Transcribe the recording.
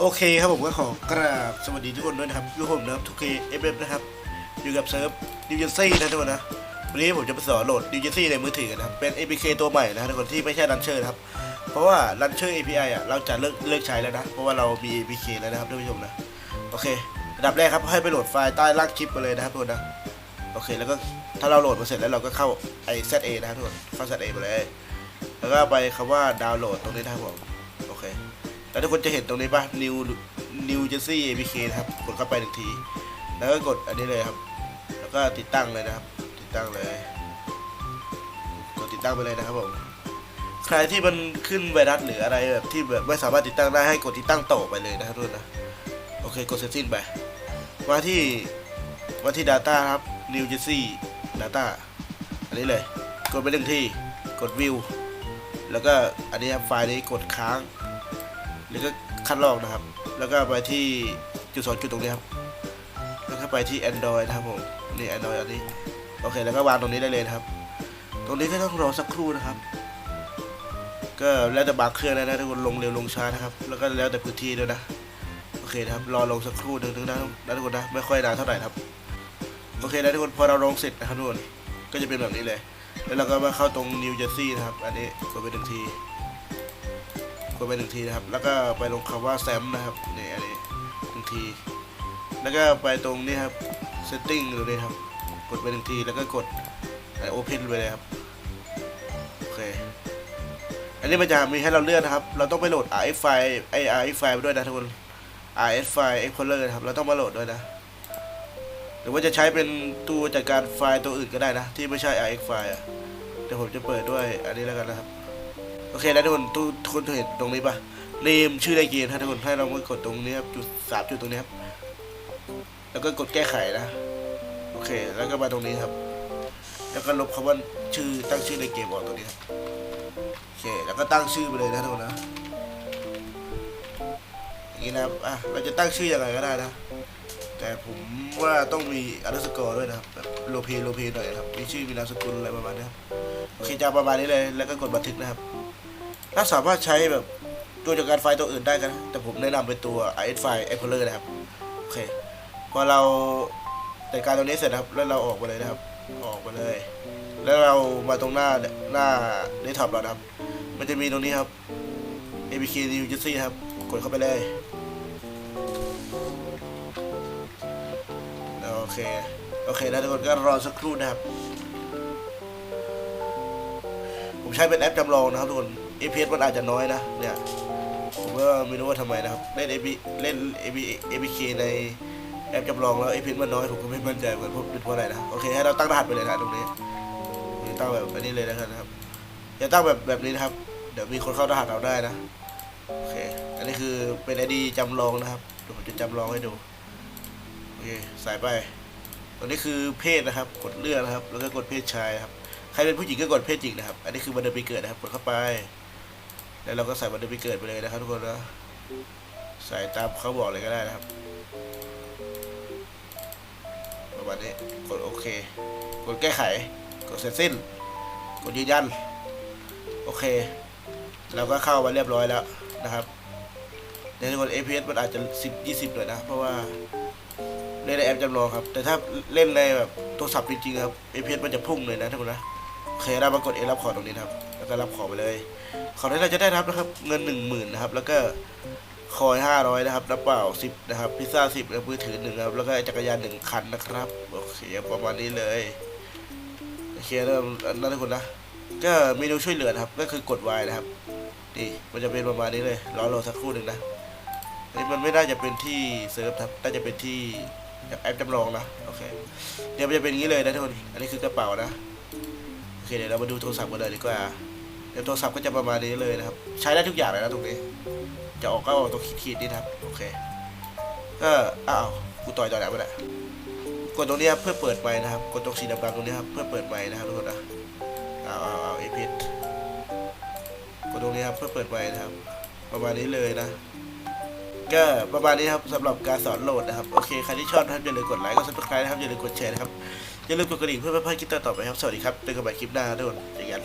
โอเคครับผมก็ขอกราบสวัสดีทุกคนด้วยนะครับอยู่ผมนะครับทุกเคเอฟเอฟนะครับอยู่กับเซิร์ฟดิวเจนซี่นะทุกคนนะวันนี้ผมจะไปสอนโหลดดิวเจนซี่ในมือถือกันนะครับเป็น APK ตัวใหม่นะทุกคนที่ไม่ใช่ลันเชอร์นะครับเพราะว่าลันเชอร์ API อะเราจะเลิกเลิกใช้แล้วนะ เพราะว่าเรามี APK แล้วนะครับท่านผู้ชมนะโอเคอันดับแรกครับให้ไปโหลดไฟล์ใต้ล่างคลิปมาเลยนะครับทุกคนนะโอเคแล้วก็ถ้าเราโหลดมาเสร็จแล้วเราก็เข้าไอ ZA นะครับทุกคนเข้า ZA ไปเลย แล้วก็ไปคำว่าดาวน์โหลดตรงนี้นะครับผมโอเค แล้วทุกคนจะเห็นตรงนี้ปะ new new jersey apk นะครับกดเข้าไปหนึ่งที แล้วก็กดอันนี้เลยครับ แล้วก็ติดตั้งเลยนะครับ ติดตั้งเลยกดติดตั้งไปเลยนะครับผมใครที่มันขึ้นไวรัสหรืออะไรแบบที่แบบไม่สามารถติดตั้งได้ให้กดติดตั้งต่อไปเลยนะครับทุกคนนะโอเคกดเซตติ้งไปมาที่มาที่ Data ครับ New Jersey Data อันนี้เลย กดไปหนึ่งที่กด View แล้วก็อันนี้ครับไฟล์นี้กดค้าง หรือก็คัดลอกนะครับ แล้วก็ไปที่จุดสองจุดตรงนี้ครับ แล้วก็ไปที่ Android นะครับผม นี่ Android อันนี้ โอเค แล้วก็วางตรงนี้ได้เลยนะครับ ตรงนี้ก็ต้องรอสักครู่นะครับ ก็แล้วแต่บางเครื่องนะนะทุกคนลงเร็วลงช้านะครับ แล้วก็แล้วแต่พื้นที่ด้วยนะ โอเคนะครับ รอลงสักครู่หนึ่งนึงนะนะทุกคนนะ ไม่ค่อยนานเท่าไหร่ครับ โอเคนะทุกคน พอเราลงเสร็จนะครับทุกคน ก็จะเป็นแบบนี้เลย แล้วเราก็มาเข้าตรงนิวเจอร์ซีย์นะครับ อันนี้กดไปหนึ่งที กดไปหนึ่งทีนะครับ แล้วก็ไปลงคำว่าแซมนะครับนี่อันนี้หนึ่งที แล้วก็ไปตรงนี้ครับ setting อยู่เลยครับ กดไปหนึ่งทีแล้วก็กดโอเพนไปเลยครับโอเคอันนี้มันจะมีให้เราเลือกนะครับ เราต้องไปโหลด RF ไฟล์ไอ RF ไฟล์ไปด้วยนะทุกคน RF ไฟล์ Explorer นะครับ เราต้องมาโหลดด้วยนะ หรือว่าจะใช้เป็นตัวจัดการไฟล์ตัวอื่นก็ได้นะ ที่ไม่ใช่ RF ไฟล์อะเดี๋ยวผมจะเปิดด้วยอันนี้แล้วกันนะครับ โอเคแล้วทุกคนทุกคนเห็นตรงนี้ปะเนมชื่อในเกมถ้าทุกคนให้เรากดตรงนี้ครับจุดสามจุดตรงนี้ครับ แล้วก็กดแก้ไขนะ โอเค แล้วก็มาตรงนี้ครับ แล้วก็ลบคำว่าชื่อตั้งชื่อในเกมออกตรงนี้ครับ โอเค แล้วก็ตั้งชื่อไปเลยนะทุกคนนะอย่างนี้นะครับ อะ เราจะตั้งชื่อยังไงก็ได้นะ แต่ผมว่าต้องมีอันดับสกอร์ด้วยนะครับแบบโลเพโลเพหน่อยนะครับ มีชื่อมีนามสกุลอะไรประมาณนี้ครับ โอเคจะประมาณนี้เลย แล้วก็กดบันทึกนะครับ ถ้าสามารถใช้แบบตัวจัดการไฟตัวอื่นได้กัน แต่ผมแนะนำเป็นตัว IS ไฟล์ Explorer นะครับ โอเค พอเราจัดการตรงนี้เสร็จนะครับ แล้วเราออกไปเลยนะครับ ออกไปเลย แล้วเรามาตรงหน้าหน้าเดสก์ท็อปเรานะครับ มันจะมีตรงนี้ครับ APK New Jersey ครับ กดเข้าไปเลยโอเค โอเคแล้วทุกคนก็รอสักครู่นะครับ ผมใช้เป็นแอปจำลองนะครับทุกคน APS มันอาจจะน้อยนะ เนี่ย ผมก็ไม่รู้ว่าทำไมนะครับ เล่น AP เล่น AP APK ในแอปจำลองแล้ว APS มันน้อย ผมก็ไม่มั่นใจเหมือนเป็นเพราะอะไรนะ โอเค ให้เราตั้งรหัสไปเลยนะตรงนี้ตั้งแบบอันนี้เลยนะครับอย่าตั้งแบบแบบนี้นะครับ เดี๋ยวมีคนเข้ารหัสเราได้นะ โอเค อันนี้คือเป็น ID จำลองนะครับเดี๋ยวผมจะจำลองให้ดู โอเคใส่ไป ตัวนี้คือเพศนะครับ กดเลือกนะครับ แล้วก็กดเพศชายครับ ครเป็นผู้หญิงก็กดเพศหญิงนะครับ อันนี้คือวันเดือนปีเกิดนะครับ กดเข้าไป แล้วเราก็ใส่วันเดือนปีเกิดไปเลยนะครับทุกคนนะใส่ตามเขาบอกเลยก็ได้นะครับ ประมาณนี้ กดโอเค กดแก้ไข กดเสร็จสิ้น กดยืนยัน โอเค เราก็เข้ามาเรียบร้อยแล้วนะครับ ในทุกคน APS มันอาจจะ 10 20หน่อยนะ เพราะว่าเล่นในแอปจำลองครับ แต่ถ้าเล่นในแบบโทรศัพท์จริงๆครับ APS มันจะพุ่งเลยนะทุกคนนะ เคเรามากดเอรับของตรงนี้นะครับ แล้วก็รับของไปเลย ของที่เราจะได้รับนะครับ เงิน 1 0,000นะครับ แล้วก็คอย500นะครับน้ำเปล่า 10 นะครับ พิซซ่า 10แล้วมือถือหนึ่งครับ แล้วก็จักรยาน1คันนะครับ โอเค ประมาณนี้เลย โอเคเริ่มนั่นทุกคนนะ ก็เมนูช่วยเหลือนะครับ ก็คือกด Y นะครับ นี่ มันจะเป็นประมาณนี้เลย รอรอสักครู่หนึ่งนะอันนี้มันไม่น่าจะเป็นที่เซิร์ฟครับ น่าจะเป็นที่แอปจำลองนะ โอเค เดี๋ยวมันจะเป็นอย่างนี้เลยนะทุกคน อันนี้คือกระเป๋านะ เคเดี๋ยวเรามาดูโทรศัพท์กันเลยดีกว่าเดี๋ยวโทรศัพท์ก็จะประมาณนี้เลยนะครับ ใช้ได้ทุกอย่างเลยนะตรงนี้ จะออกก็ออกตรงขีดๆนี่นะครับ โอเคก็อ้าวกูต่อยต่อไหนมาเนี่ยกดตรงนี้ครับเพื่อเปิดไมนะครับ กดตรงสีดำๆตรงนี้ครับเพื่อเปิดไมนะครับทุกคนนะเอาเอาเอาเอพิดกดตรงนี้ครับเพื่อเปิดไมนะครับ ประมาณนี้เลยนะก็ประมาณนี้ครับสำหรับการสอนโหลดนะครับ โอเค ใครที่ชอบนะครับอย่าลืมกดไลค์กดซับสไครต์นะครับอย่าลืมกดแชร์นะครับ อย่าลืมกดกระดิ่งเพื่อไม่พลาดคลิปต่อๆไปครับ สวัสดีครับเจอกันใหม่คลิปหน้าทุกคนเจอกัน